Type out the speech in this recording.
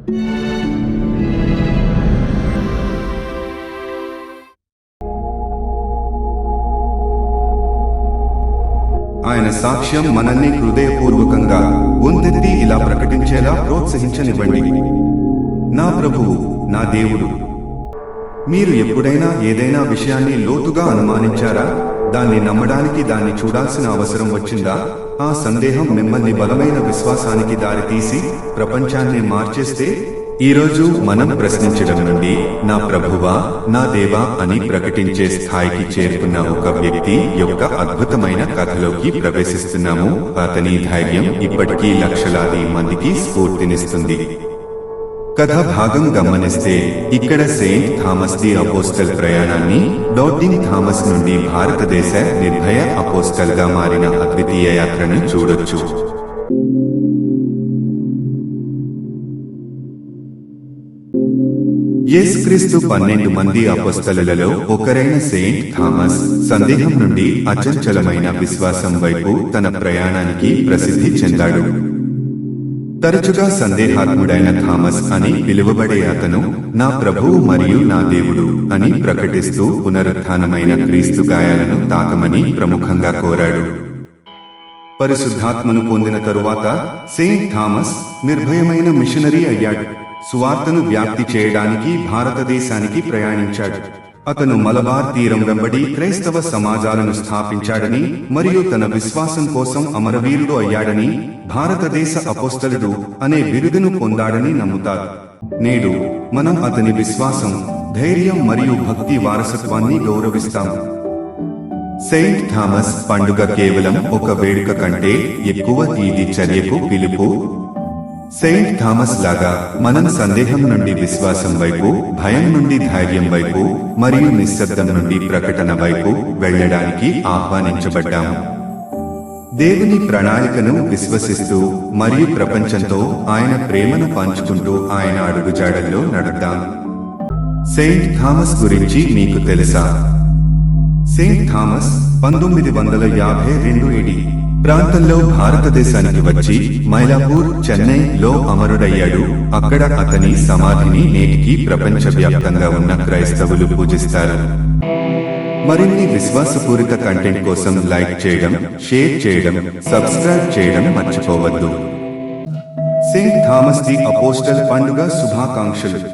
ఆయన సాక్ష్యం మనల్ని హృదయపూర్వకంగా ఉందెత్తి ఇలా ప్రకటించేలా ప్రోత్సహించనివ్వండి. నా ప్రభువు నా దేవుడు మీరు ఎప్పుడైనా ఏదైనా విషయాన్ని లోతుగా అనుమానించారా? దాన్ని నమ్మడానికి దాన్ని చూడాల్సిన అవసరం వచ్చిందా? ఆ సందేహం మిమ్మల్ని బలమైన విశ్వాసానికి దారితీసి ప్రపంచాన్ని మార్చేస్తే ఈరోజు మనం ప్రశ్నించడం నుండి నా ప్రభువా నా దేవా అని ప్రకటించే స్థాయికి చేరుకున్న ఒక వ్యక్తి యొక్క అద్భుతమైన కథలోకి ప్రవేశిస్తున్నాము. అతని ధైర్యం ఇప్పటికీ లక్షలాది మందికి స్ఫూర్తినిస్తుంది. కథ భాగం గమనిస్తే ఇక్కడ సెయింట్ థామస్ ది అపోస్టల్ ప్రయాణాన్ని డౌటింగ్ థామస్ నుండి భారతదేశ నిర్భయ అపోస్టల్గా మారిన అద్వితీయ యాత్రను చూడొచ్చు. యేసుక్రీస్తు పన్నెండు మంది అపోస్తలులలో ఒకరైన సెయింట్ థామస్ సందేహం నుండి అచంచలమైన విశ్వాసం వైపు తన ప్రయాణానికి ప్రసిద్ధి చెందాడు. తరచుగా సందేహాత్ముడైన థామస్ అని పిలువబడే అతను నా ప్రభువు మరియు నా దేవుడు అని ప్రకటిస్తూ పునరుత్నమైన క్రీస్తు గాయాలను తాకమని ప్రముఖంగా కోరాడు. పరిశుద్ధాత్మను పొందిన తరువాత సెయింట్ థామస్ నిర్భయమైన మిషనరీ అయ్యాడు. సువార్తను వ్యాప్తి చేయడానికి భారతదేశానికి ప్రయాణించాడు. అతను మలబార్ తీరం వెంబడి క్రైస్తవ సమాజాలను స్థాపించాడని మరియు తన విశ్వాసం కోసం అమరవీరుడు అయ్యాడని భారతదేశ అపోస్తలుడు అనే బిరుదును పొందాడని నమ్ముతారు. నేడు మనం అతని విశ్వాసం ధైర్యం మరియు భక్తి వారసత్వాన్ని గౌరవిస్తాం సెయింట్ థామస్ పండుగ కేవలం ఒక వేడుక కంటే ఎక్కువ ఇది చర్యకు పిలుపు సెయింట్ థామస్ లాగా మనం సందేహం నుండి విశ్వాసం వైపు భయం నుండి ధైర్యం వైపు మరియు నిశ్శబ్దం నుండి ప్రకటన వైపు వెళ్ళడానికి ఆహ్వానించబడ్డాము. దేవుని ప్రణాళికను విశ్వసిస్తూ మరియు ప్రపంచంతో ఆయన ప్రేమను పంచుకుంటూ ఆయన అడుగుజాడల్లో నడుద్దాం. సెయింట్ థామస్ గురించి మీకు తెలుసా? సెయింట్ థామస్ పంతొమ్మిది వందల యాభై రెండు ఏడి ప్రాంతంలో భారతదేశానికి వచ్చి మైలాపూర్ చెన్నై లో అమరుడయ్యాడు. అక్కడ అతని సమాధిని నేటికి ప్రపంచవ్యాప్తంగా ఉన్న క్రైస్తవులు పూజిస్తారు. మరిన్ని విశ్వాసపూరిత కంటెంట్ కోసం లైక్ చేయడం షేర్ చేయడం సబ్స్క్రైబ్ చేయడం మర్చిపోవద్దు. సెయింట్ థామస్ ది అపోస్టల్ పండుగ శుభాకాంక్షలు.